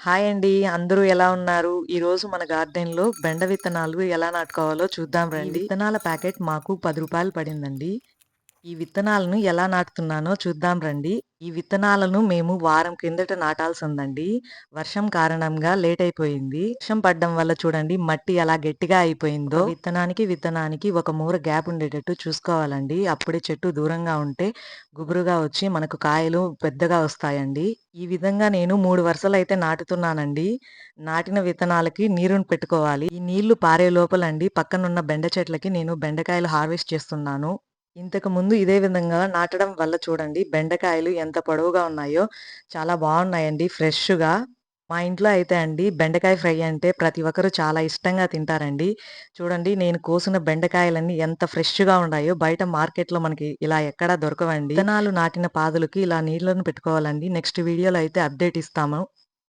Hi అండి. అందరూ ఎలా ఉన్నారు? ఈరోజు మన గార్డెన్‌లో బెండ విత్తనాలు ఎలా నాటుకోవాలో చూద్దాం రండి. విత్తనాల ప్యాకెట్ మాకు పది రూపాయలు పడిందండి. ఈ విత్తనాలను ఎలా నాటుతున్నానో చూద్దాం రండి. ఈ విత్తనాలను మేము వారం కిందట నాటాల్సి ఉందండి వర్షం కారణంగా లేట్ అయిపోయింది. వర్షం పడడం వల్ల చూడండి మట్టి ఎలా గట్టిగా అయిపోయిందో. విత్తనానికి, విత్తనానికి ఒక మూర గ్యాప్ ఉండేటట్టు చూసుకోవాలండి. అప్పుడే చెట్టు దూరంగా ఉంటే గుబురుగా వచ్చి మనకు కాయలు పెద్దగా వస్తాయండి. ఈ విధంగా నేను 3 వరుసలైతే నాటుతున్నానండి. నాటిన విత్తనాలకి నీరుని పెట్టుకోవాలి. ఈ నీళ్ళు పారే లోపలండి పక్కనున్న బెండ చెట్లకి నేను బెండకాయలు హార్వెస్ట్ చేస్తున్నాను. ఇంతకు ముందు ఇదే విధంగా నాటడం వల్ల చూడండి బెండకాయలు ఎంత పొడవుగా ఉన్నాయో చాలా బాగున్నాయండి ఫ్రెష్‌గా. మా ఇంట్లో అయితే అండి బెండకాయ ఫ్రై అంటే ప్రతి ఒక్కరు చాలా ఇష్టంగా తింటారండి. చూడండి నేను కోసిన బెండకాయలన్నీ ఎంత ఫ్రెష్‌గా ఉన్నాయో బయట మార్కెట్‌లో మనకి ఇలా ఎక్కడా దొరకవండి. విత్తనాలు నాటిన పాదులకి ఇలా నీళ్ళను పెట్టుకోవాలండి. నెక్స్ట్ వీడియోలో అయితే అప్డేట్ ఇస్తాము.